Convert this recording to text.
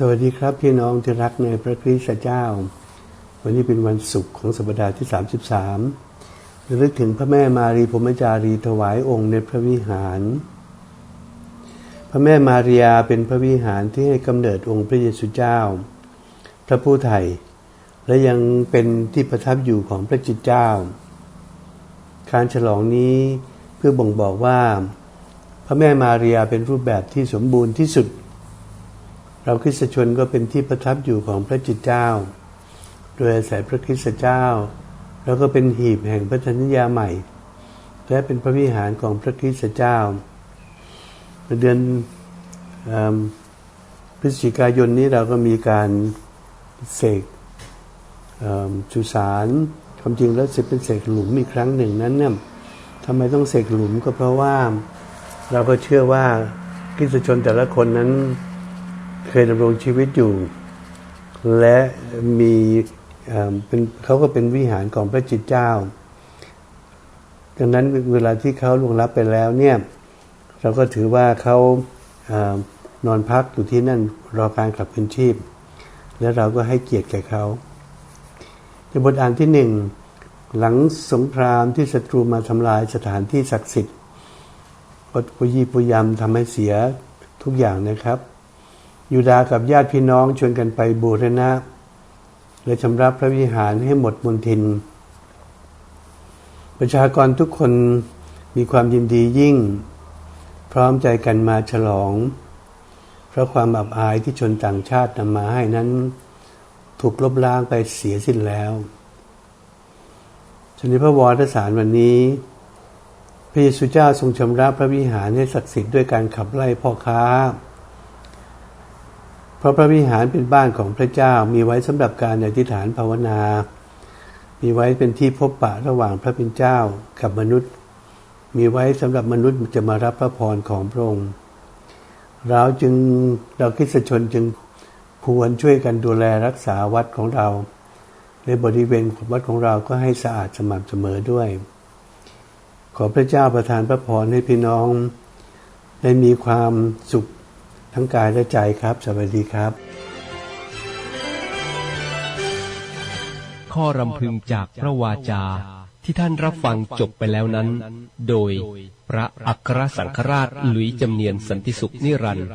สวัสดีครับพี่น้องที่รักในพระคริสต์เจ้า วันนี้เป็นวันศุกร์ของสัปดาห์ที่ 33ระลึกถึงพระแม่มารีพรมจารีถวายองค์ในพระวิหาร พระแม่มารียาเป็นพระวิหารที่ให้กำเนิดองค์พระเยซูเจ้า พระผู้ไถ่และยังเป็นที่ประทับอยู่ของพระจิตเจ้า การฉลองนี้เพื่อบ่งบอกว่า พระแม่มารียาเป็นรูปแบบที่สมบูรณ์ที่สุด เราคริสตชนก็เป็นที่ประทับอยู่ของพระจิตเจ้า โดยอาศัยพระคริสตเจ้า แล้วก็เป็นหีบแห่งพระชนยาใหม่ และเป็นพระวิหารของพระคริสตเจ้าเดือนพฤศจิกายนนี้เราก็มีการเสกสุสานความจริงแล้วจเป็นเสกหลุมอีกครั้งหนึ่งนั้นเนี่ยทำไมต้องเสกหลุมก็เพราะว่า เราก็เชื่อว่าคริสตชนแต่ละคนนั้น เคยดำรงชีวิตอยู่ และมีเป็นเขาก็เป็นวิหารของพระจิตเจ้า ดังนั้นเวลาที่เขาล่วงรับไปแล้วเนี่ยเราก็ถือว่าเขานอนพักอยู่ที่นั่นรอการกลับคืนชีพ และเราก็ให้เกียรติแก่เขาในบทอ่านที่หนึ่งหลังสงครามที่ศัตรูมาทำลายสถานที่ศักดิ์สิทธิ์ก็ปุยีปุยำทำให้เสียทุกอย่างนะครับ ยูดากับญาติพี่น้องชวนกันไปบูรณะ และชำระพระวิหารให้หมดมนทิน ประชากรทุกคนมีความยินดียิ่ง พร้อมใจกันมาฉลอง เพราะความอับอายที่ชนต่างชาตินำมาให้นั้น ถูกลบล้างไปเสียสิ้นแล้วชนิพระวรสารวันนี้พระเยซูเจ้าทรงชำระพระวิหารให้ศักดิ์สิทธิ์ด้วยการขับไล่พ่อค้า ราะพระวิหารเป็นบ้านของพระเจ้ามีไว้สำหรับการอธิษฐานภาวนา มีไว้เป็นที่พบปะระหว่างพระเป็นเจ้ากับมนุษย์ มีไว้สำหรับมนุษย์จะมารับพระพรของพระองค์เราจึงเราคริสชนจึงควรช่วยกันดูแลรักษาวัดของเราในบริเวณของวัดของเราก็ให้สะอาดสม่ำเสมอด้วย ขอพระเจ้าประทานพระพรให้พี่น้อง ได้มีความสุข ทั้งกายและใจครับ สวัสดีครับ ข้อรำพึงจากพระวาจาที่ท่านรับฟังจบไปแล้วนั้น โดยพระอัครสังฆราชหลุยจำเนียนสันติสุขนิรันดร์